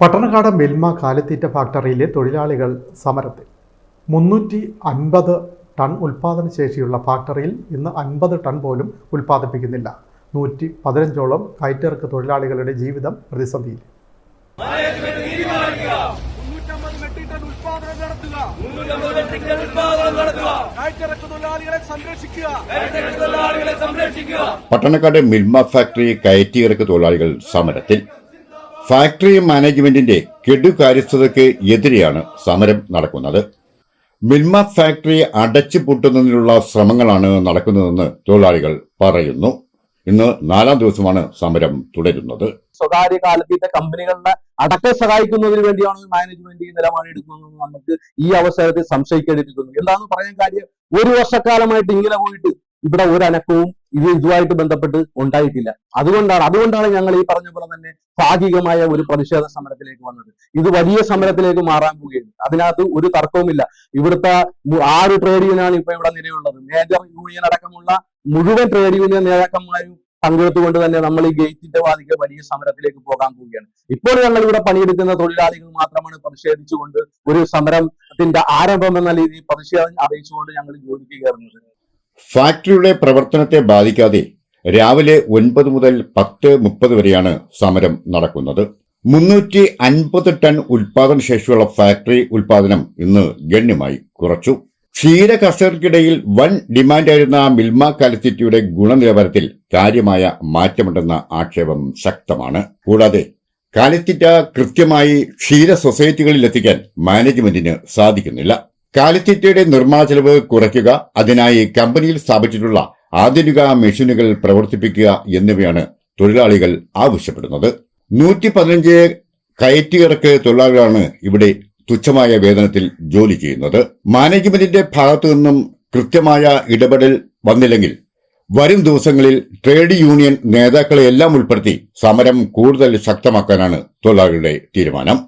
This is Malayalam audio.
പട്ടണക്കാട് മിൽമ കാലിത്തീറ്റ ഫാക്ടറിയിലെ തൊഴിലാളികൾ സമരത്തിൽ. മുന്നൂറ്റി അൻപത് ടൺ ഉൽപ്പാദന ശേഷിയുള്ള ഫാക്ടറിയിൽ ഇന്ന് അൻപത് ടൺ പോലും ഉൽപ്പാദിപ്പിക്കുന്നില്ല നൂറ്റി പതിനഞ്ചോളം കയറ്റിറക്ക് തൊഴിലാളികളുടെ ജീവിതം പ്രതിസന്ധിയിൽ. മുന്നൂറ്റമ്പത് മെട്രിക് ടൺ ഉത്പാദനം നടത്തുക. മുന്നൂറ്റമ്പത് മെട്രിക് ഉത്പാദനം നടത്തുക കയറ്റിറക്ക് തൊഴിലാളികളെ സംരക്ഷിക്കുക. കയറ്റിറക്ക് തൊഴിലാളികളെ സംരക്ഷിക്കുക പട്ടണക്കാട് മിൽമ ഫാക്ടറി കയറ്റിയിറക്ക് തൊഴിലാളികൾ സമരത്തിൽ. ഫാക്ടറി മാനേജ്മെന്റിന്റെ കെടുകാര്യസ്ഥതയ്ക്ക് എതിരെയാണ് സമരം നടക്കുന്നത്. മിൽമ ഫാക്ടറി അടച്ചു പൂട്ടുന്നതിനുള്ള ശ്രമങ്ങളാണ് നടക്കുന്നതെന്ന് തൊഴിലാളികൾ പറയുന്നു. ഇന്ന് നാലാം ദിവസമാണ് സമരം തുടരുന്നത്. സ്വകാര്യ കാലത്തിന്റെ കമ്പനികളുടെ അടക്കം സഹായിക്കുന്നതിന് വേണ്ടിയാണ് മാനേജ്മെന്റ് ഈ നിലപാടെടുക്കുന്നതെന്ന് നമുക്ക് ഈ അവസരത്തിൽ സംശയിക്കേണ്ടിയിരിക്കുന്നു എന്താണെന്ന് പറയാൻ കാര്യം? ഒരു വർഷക്കാലമായിട്ട് ഇങ്ങനെ പോയിട്ട് ഇവിടെ ഒരു അനക്കവും ഇത് ഇതുമായിട്ട് ബന്ധപ്പെട്ട് ഉണ്ടായിട്ടില്ല. അതുകൊണ്ടാണ് അതുകൊണ്ടാണ് ഞങ്ങൾ ഈ പറഞ്ഞ പോലെ തന്നെ ഭാഗികമായ ഒരു പ്രതിഷേധ സമരത്തിലേക്ക് വന്നത്. ഇത് വലിയ സമരത്തിലേക്ക് മാറാൻ പോവുകയാണ്. അതിനകത്ത് ഒരു തർക്കവുമില്ല. ഇവിടുത്തെ ആറ് ട്രേഡ് യൂണിയനാണ് ഇപ്പൊ ഇവിടെ നിലയുള്ളത്. മേജർ യൂണിയൻ അടക്കമുള്ള മുഴുവൻ ട്രേഡ് യൂണിയൻ നേതാക്കന്മാരും പങ്കെടുത്തുകൊണ്ട് തന്നെ നമ്മൾ ഈ ഗേറ്റിന്റെ വാദിക്ക് വലിയ സമരത്തിലേക്ക് പോകാൻ പോവുകയാണ്. ഇപ്പോൾ ഞങ്ങൾ ഇവിടെ പണിയെടുക്കുന്ന തൊഴിലാളികൾ മാത്രമാണ് പ്രതിഷേധിച്ചുകൊണ്ട് ഒരു സമരത്തിന്റെ ആരംഭം എന്ന രീതിയിൽ പ്രതിഷേധം അറിയിച്ചുകൊണ്ട് ഞങ്ങൾ ജോലിക്ക് കയറുന്നത്. ഫാക്ടറിയുടെ പ്രവർത്തനത്തെ ബാധിക്കാതെ രാവിലെ ഒൻപത് മുതൽ പത്ത് മുപ്പത് വരെയാണ് സമരം നടക്കുന്നത്. മുന്നൂറ്റി അൻപത് ടൺ ഉൽപാദന ശേഷിയുള്ള ഫാക്ടറി ഉൽപാദനം ഇന്ന് ഗണ്യമായി കുറച്ചു. ക്ഷീര കർഷകർക്കിടയിൽ വൻ ഡിമാൻഡായിരുന്ന മിൽമ കാലിത്തീറ്റയുടെ ഗുണനിലവാരത്തിൽ കാര്യമായ മാറ്റമുണ്ടെന്ന ആക്ഷേപം ശക്തമാണ്. കൂടാതെ കാലിത്തീറ്റ കൃത്യമായി ക്ഷീര സൊസൈറ്റികളിൽ എത്തിക്കാൻ മാനേജ്മെന്റിന് സാധിക്കുന്നില്ല. കാലിത്തീറ്റയുടെ നിർമ്മാണ ചെലവ് കുറയ്ക്കുക അതിനായി കമ്പനിയിൽ സ്ഥാപിച്ചിട്ടുള്ള ആധുനിക മെഷീനുകൾ പ്രവർത്തിപ്പിക്കുക എന്നിവയാണ് തൊഴിലാളികൾ ആവശ്യപ്പെടുന്നത്. നൂറ്റി പതിനഞ്ച് കയറ്റിയിറക്ക് തൊഴിലാളികളാണ് ഇവിടെ തുച്ഛമായ വേതനത്തിൽ ജോലി ചെയ്യുന്നത്. മാനേജ്മെന്റിന്റെ ഭാഗത്തു നിന്നും കൃത്യമായ ഇടപെടൽ വന്നില്ലെങ്കിൽ വരും ദിവസങ്ങളിൽ ട്രേഡ് യൂണിയൻ നേതാക്കളെ എല്ലാം ഉൾപ്പെടുത്തി സമരം കൂടുതൽ ശക്തമാക്കാനാണ് തൊഴിലാളികളുടെ തീരുമാനം.